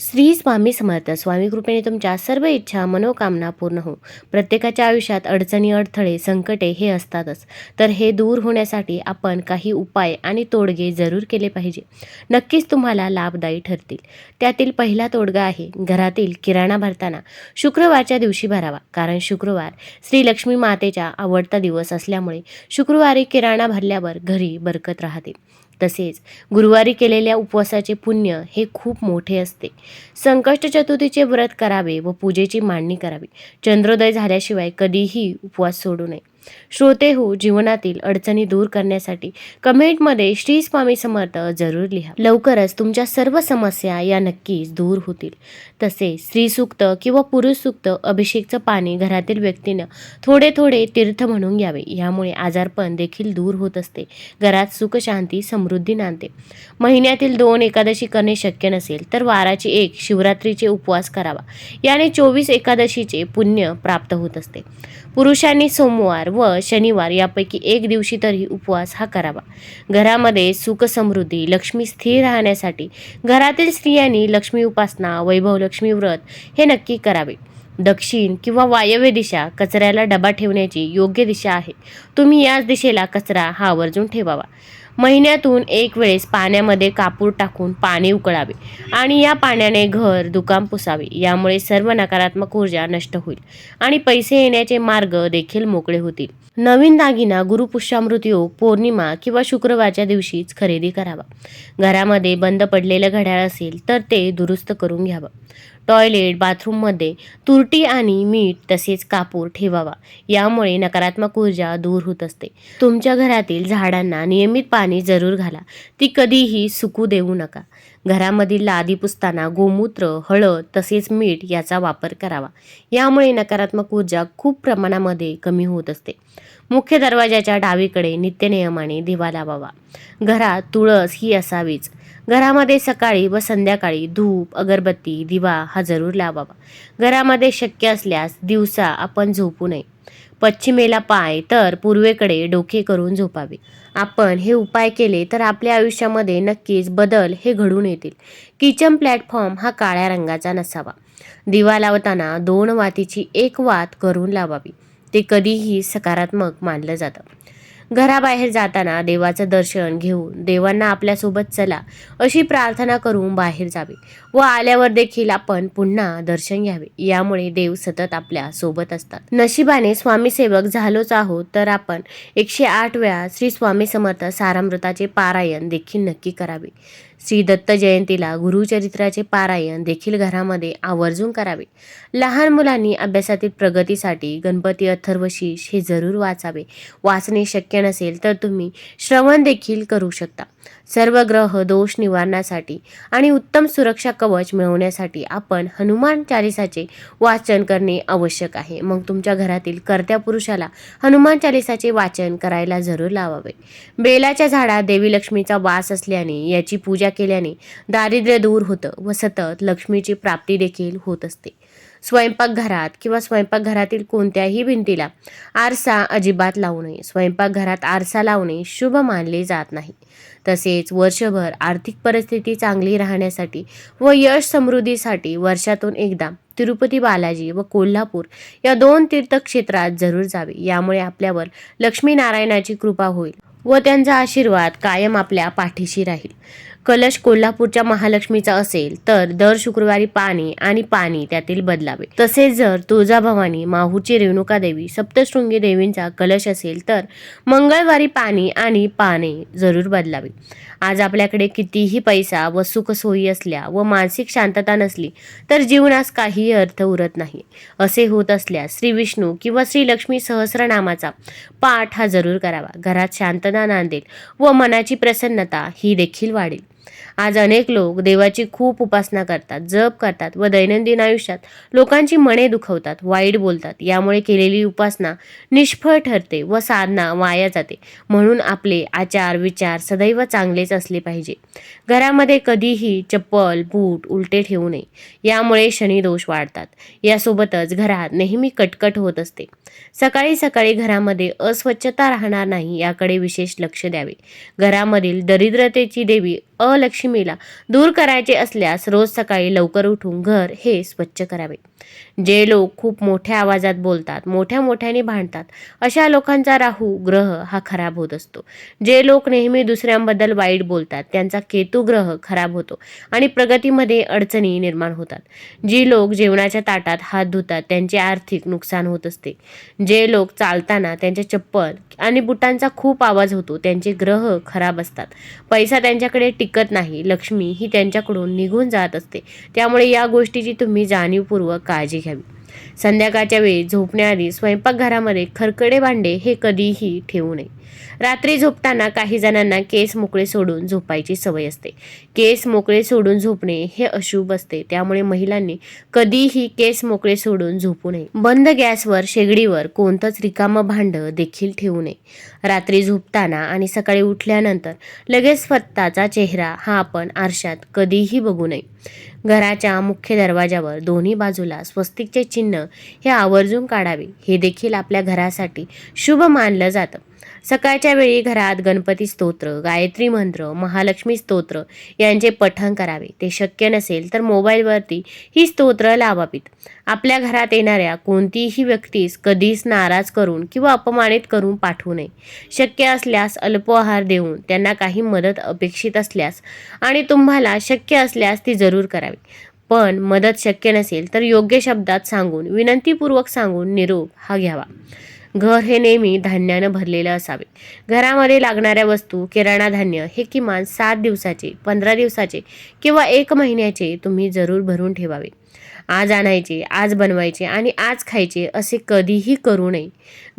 श्री स्वामी समर्थ स्वामी कृपेने तुमच्या सर्व इच्छा मनोकामना पूर्ण हो. प्रत्येकाच्या आयुष्यात अडचणी अडथळे संकटे हे असतातच. तर हे दूर होण्यासाठी आपण काही उपाय आणि तोडगे जरूर केले पाहिजे. नक्कीच तुम्हाला लाभदायी ठरतील. त्यातील पहिला तोडगा आहे घरातील किराणा भरताना. शुक्रवारच्या दिवशी भरावा कारण शुक्रवार श्री लक्ष्मी मातेचा आवडता दिवस असल्यामुळे शुक्रवारी किराणा भरल्यावर घरी बरकत राहते. तसेच गुरुवारी केलेल्या उपवासाचे पुण्य हे खूप मोठे असते. संकष्ट चतुर्थीचे व्रत करावे व पूजेची मांडणी करावी. चंद्रोदय झाल्याशिवाय कधीही उपवास सोडू नये. श्रोते हो जीवनातील अडचणी दूर करण्यासाठी कमेंटमध्ये श्री स्वामी समर्थ जरूर लिहा. लवकरच तुमच्या सर्व समस्या या नक्कीच दूर होतील. तसेच स्त्रीसुक्त किंवा पुरुषसुक्त अभिषेकचं पाणी घरातील व्यक्तीनं थोडे थोडे तीर्थ म्हणून घ्यावे. यामुळे आजारपण देखील दूर होत असते. घरात सुखशांती समृद्धी नांदते. महिन्यातील दोन एकादशी करणे शक्य नसेल तर वाराची एक शिवरात्रीचे उपवास करावा. याने चोवीस एकादशीचे पुण्य प्राप्त होत असते. पुरुषांनी सोमवार व शनिवार यापैकी एक दिवशी तरी उपवास हा करावा. घरामध्ये सुखसमृद्धी लक्ष्मी स्थिर राहण्यासाठी घरातील स्त्रियांनी लक्ष्मी उपासना वैभव लक्ष्मी व्रत हे नक्की करावे. दक्षिण किंवा वायव्य दिशा कचऱ्याला डबा ठेवण्याची योग्य दिशा आहे. तुम्ही याच दिशेला कचरा हा आवर्जून ठेवावा. महिन्यातून एक वेळेस पाण्यामध्ये कापूर टाकून पाणी उकळावे आणि या पाण्याने घर दुकान पुसावे. यामुळे सर्व नकारात्मक ऊर्जा नष्ट होईल आणि पैसे येण्याचे मार्ग देखील मोकळे होतील. नवीन दागिना गुरुपुष्यामृत योग पौर्णिमा किंवा शुक्रवारच्या दिवशीच खरेदी करावा. घरामध्ये बंद पडलेलं घड्याळ असेल तर ते दुरुस्त करून घ्यावं. टॉयलेट बाथरूममध्ये तुरटी आणि मीठ तसेच कापूर ठेवावा. यामुळे नकारात्मक ऊर्जा दूर होत असते. तुमच्या घरातील झाडांना नियमित पाणी जरूर घाला. ती कधीही सुकू देऊ नका. घरामधील लादी पुसताना गोमूत्र हळद तसेच मीठ याचा वापर करावा. यामुळे नकारात्मक ऊर्जा खूप प्रमाणामध्ये कमी होत असते. मुख्य दरवाजाच्या डावीकडे नित्यनियमाने दिवा लावावा घरात तुळस ही असावीच. घरामध्ये सकाळी व संध्याकाळी धूप अगरबत्ती दिवा हा जरूर लावावा. घरामध्ये शक्य असल्यास दिवसा आपण झोपू नये. पश्चिमेला पाय तर पूर्वेकडे डोके करून झोपावे. आपण हे उपाय केले तर आपल्या आयुष्यामध्ये नक्कीच बदल हे घडून येतील. किचन प्लॅटफॉर्म हा काळ्या रंगाचा नसावा. दिवा लावताना दोन वातीची एक वात करून लावावी. ते कधीही सकारात्मक मानलं जातं. घराबाहेर जाताना देवाचं दर्शन घेऊन देवांना आपल्यासोबत चला अशी प्रार्थना करून बाहेर जावे व आल्यावर देखील आपण पुन्हा दर्शन घ्यावे. यामुळे देव सतत आपल्यासोबत असतात. नशिबाने स्वामी सेवक झालोच आहोत तर आपण एकशे आठ वेळा श्री स्वामी समर्थ सारामृताचे पारायण देखील नक्की करावे. श्री दत्त जयंतीला गुरुचरित्राचे पारायण देखील घरामध्ये आवर्जून करावे. लहान मुलांनी अभ्यासातील प्रगतीसाठी गणपती अथर्वशीष हे जरूर वाचावे. वाचणे शक्य नसेल तर तुम्ही श्रवण देखील करू शकता. सर्व ग्रह दोष निवारणासाठी आणि उत्तम सुरक्षा कवच मिळवण्यासाठी आपण हनुमान चालिसाचे वाचन करणे आवश्यक आहे. मग तुमच्या घरातील कर्त्या पुरुषाला हनुमान चालिसाचे वाचन करायला जरूर लावावे. बेलाच्या झाडात देवी लक्ष्मीचा वास असल्याने याची पूजा केल्याने दारिद्र्य दूर होतं व सतत लक्ष्मीची प्राप्ती देखील होत असते. स्वयंपाकघरात किंवा स्वयंपाकघरातील कोणत्याही भिंतीला आरसा अजिबात लावू नये. स्वयंपाकघरात आरसा लावणे शुभ मानले जात नाही. तसेच वर्षभर आर्थिक परिस्थिती चांगली राहण्यासाठी व यश समृद्धीसाठी वर्षातून एकदा तिरुपती बालाजी व कोल्हापूर या दोन तीर्थक्षेत्रात जरूर जावे. यामुळे आपल्यावर लक्ष्मीनारायणाची कृपा होईल व त्यांचा आशीर्वाद कायम आपल्या पाठीशी राहील. कलश कोल्हापूरच्या महालक्ष्मीचा असेल तर दर शुक्रवारी पाणी आणि पाणी त्यातील बदलावे. तसेच जर तुळजाभवानी माहूची रेणुका देवी सप्तशृंगी देवींचा कलश असेल तर मंगळवारी पाणी आणि पाने जरूर बदलावे. आज आपल्याकडे कितीही पैसा व सुखसोयी असल्या व मानसिक शांतता नसली तर जीवनास काही अर्थ उरत नाही. असे होत असल्यास श्री विष्णू किंवा श्री लक्ष्मी सहस्रनामाचा पाठ हा जरूर करावा. घरात शांतता नांदेल व मनाची प्रसन्नता ही देखील वाढेल. आज अनेक लोक देवाची खूप उपासना करतात जप करतात व दैनंदिन आयुष्यात लोकांची मने दुखवतात वाईट बोलतात. यामुळे केलेली उपासना निष्फळ ठरते व साधना वाया जाते. म्हणून आपले आचार विचार सदैव चांगलेच असले पाहिजे. घरामध्ये कधीही चप्पल बूट उलटे ठेवू नये. यामुळे शनिदोष वाढतात. यासोबतच घरात नेहमी कटकट होत असते. सकाळी सकाळी घरामध्ये अस्वच्छता राहणार नाही याकडे विशेष लक्ष द्यावे. घरामधील दरिद्रतेची देवी अलक्ष्मीला दूर करायचे असल्यास रोज सकाळी लवकर उठून घर हे स्वच्छ करावे. जे लोक खूप मोठ्या आवाजात बोलतात मोठ्या मोठ्याने भांडतात अशा लोकांचा राहू ग्रह हा खराब होत असतो. जे लोक नेहमी दुसऱ्यांबद्दल वाईट बोलतात त्यांचा केतू ग्रह खराब होतो आणि प्रगतीमध्ये अडचणी निर्माण होतात. जी लोक जेवणाच्या ताटात हात धुतात त्यांचे आर्थिक नुकसान होत असते. जे लोक चालताना त्यांच्या चप्पल आणि बुटांचा खूप आवाज होतो त्यांचे ग्रह खराब असतात. पैसा त्यांच्याकडे टिकत नाही लक्ष्मी ही त्यांच्याकडून निघून जात असते. त्यामुळे या गोष्टीची तुम्ही जाणीवपूर्वक काळजी घ्यावी. संध्याकाळच्या वेळी झोपण्याआधी स्वयंपाकघरामध्ये खरकडे भांडे हे कधीही ठेवू नये. रात्री झोपताना काही जणांना केस मोकळे सोडून झोपायची सवय असते. केस मोकळे सोडून झोपणे हे अशुभ असते. त्यामुळे महिलांनी कधीही केस मोकळे सोडून झोपू नये. बंद गॅसवर शेगडीवर कोणतंच रिकामं भांडं देखील ठेवू नये. रात्री झोपताना आणि सकाळी उठल्यानंतर लगेच स्वतःचा चेहरा हा आपण आरशात कधीही बघू नये. घराच्या मुख्य दरवाजावर दोन्ही बाजूला स्वस्तिकचे चिन्ह हे आवर्जून काढावे. हे देखील आपल्या घरासाठी शुभ मानलं जातं. सकाळच्या वेळी घरात गणपती स्तोत्र गायत्री मंत्र महालक्ष्मी स्तोत्र यांचे पठण करावे. ते शक्य नसेल तर मोबाईलवरती ही स्तोत्र लावावीत. आपल्या घरात येणाऱ्या कोणतीही व्यक्तीस कधीच नाराज करून किंवा अपमानित करून पाठवू नये. शक्य असल्यास अल्प आहार देऊन त्यांना काही मदत अपेक्षित असल्यास आणि तुम्हाला शक्य असल्यास ती जरूर करावी. पण मदत शक्य नसेल तर योग्य शब्दात सांगून विनंतीपूर्वक सांगून निरोप हा घ्यावा. घर हे नेहमी धान्यानं भरलेलं असावे. घरामध्ये लागणाऱ्या वस्तू किराणा धान्य हे किमान सात दिवसाचे पंधरा दिवसाचे किंवा एक महिन्याचे तुम्ही जरूर भरून ठेवावे. आज आणायचे आज बनवायचे आणि आज खायचे असे कधीही करू नये.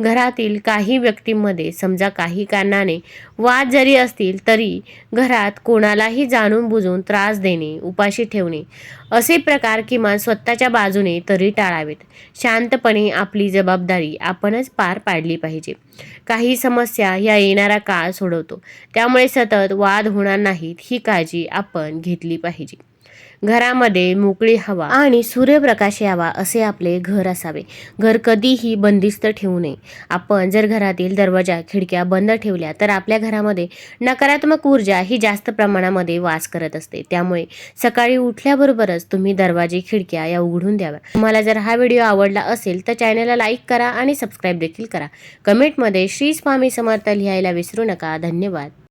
घरातील काही व्यक्तींमध्ये समजा काही कारणाने वाद जरी असतील तरी घरात कोणालाही जाणून बुजून त्रास देणे उपाशी ठेवणे असे प्रकार किमान स्वतःच्या बाजूने तरी टाळावेत. शांतपणे आपली जबाबदारी आपणच पार पाडली पाहिजे. काही समस्या या येणारा काळ सोडवतो. त्यामुळे सतत वाद होणार नाहीत ही काळजी आपण घेतली पाहिजे. घरामध्ये मोकळी हवा आणि सूर्यप्रकाश यावा असे आपले घर असावे. घर कधीही बंदिस्त ठेवू नये. आपण जर घरातील दरवाजा खिडक्या बंद ठेवल्या तर आपल्या घरामध्ये नकारात्मक ऊर्जा ही जास्त प्रमाणामध्ये वास करत असते. त्यामुळे सकाळी उठल्याबरोबरच तुम्ही दरवाजे खिडक्या या उघडून द्याव्या. तुम्हाला जर हा व्हिडिओ आवडला असेल तर चॅनलला लाईक करा आणि सबस्क्राईब देखील करा. कमेंटमध्ये श्री स्वामी समर्थ लिहायला विसरू नका. धन्यवाद.